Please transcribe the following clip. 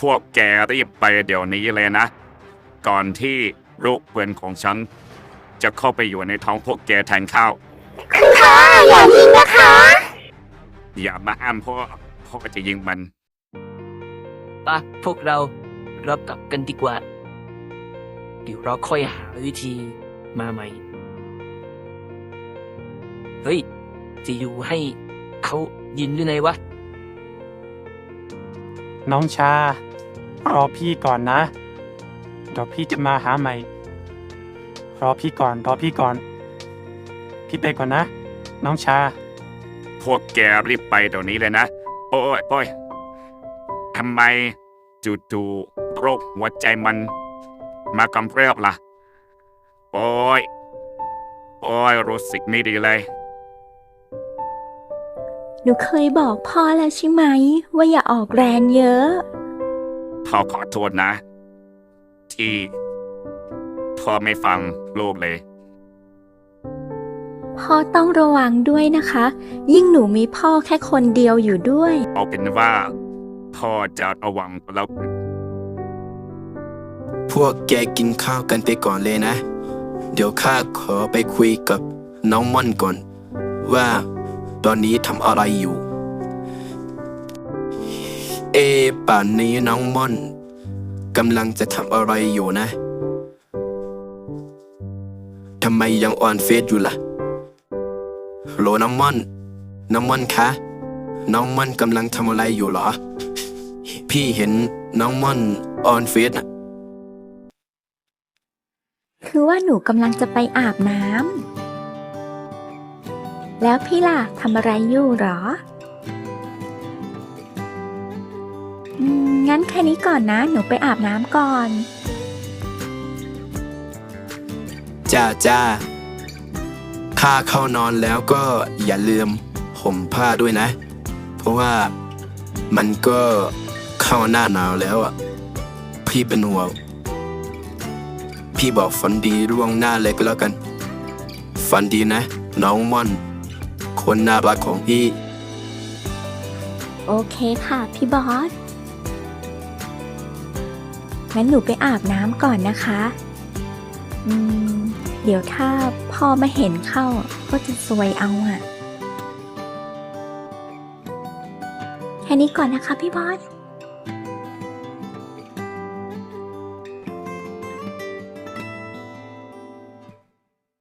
พวกแกรีบไปเดี๋ยวนี้เลยนะ ก่อนที่ลูกเพื่อนของฉัน จะเข้าไปอยู่ในท้องพวกแกแทนข้าวค่ะอย่ายิงนะคะ อย่ามาอ้ามพ่อพ่อจะยิงมันปะพวกเราเรากลับกันดีกว่า เดี๋ยวเราค่อยหาวิธีมาใหม่ เฮ้ย จะอยู่ให้เขายินหรือไงวะ น้องชา รอพี่ก่อนนะเดี๋ยวพี่จะมาหาใหม่ รอพี่ก่อน รอพี่ก่อน พี่ไปก่อนนะ น้องชา พวกแกรีบไปเดี๋ยวนี้เลยนะ โอ้ยโอ้ยทำไมจู่ๆโรคหัวใจมัน มากำเริบล่ะ โอ้ย โอ้ยรู้สึกไม่ดีเลย หนูเคยบอกพ่อแล้วใช่ไหม ว่าอย่าออกแรงเยอะ พ่อขอโทษนะ ที่พ่อไม่ฟังลูกเลย พ่อต้องระวังด้วยนะคะ ยิ่งหนูมีพ่อแค่คนเดียวอยู่ด้วย เอาเป็นว่า พ่อจะระวังก็แล้วกันพวกแกกินข้าวกันไปก่อนเลยนะ เดี๋ยวข้าขอไปคุยกับน้องม่อนก่อน ว่าตอนนี้ทำอะไรอยู่ เอะป่านนี้น้องม่อนกำลังจะทำอะไรอยู่นะ ทำไมยังออนเฟซอยู่ล่ะ โลน้องม่อน น้องม่อนคะ น้องม่อนกำลังทำอะไรอยู่หรอ พี่เห็นน้องม่อนออนเฟซนะคือว่าหนูกำลังจะไปอาบน้ำแล้วพี่ล่ะทำอะไรอยู่หรอ งั้นแค่นี้ก่อนนะ หนูไปอาบน้ำก่อน จ้าจ้าข้าเข้านอนแล้วก็อย่าลืมห่มผ้าด้วยนะ เพราะว่ามันก็เข้าหน้าหนาวแล้วอะ พี่เป็นห่วงพี่บอกฝันดีร่วงหน้าเลยก็แล้วกัน ฝันดีนะ น้องม่อน คนน่ารักของพี่ โอเคค่ะ พี่บอส งั้นหนูไปอาบน้ำก่อนนะคะ อืม เดี๋ยวถ้าพ่อมาเห็นเข้าก็จะซวยเอาอะแค่นี้ก่อนนะคะพี่บอส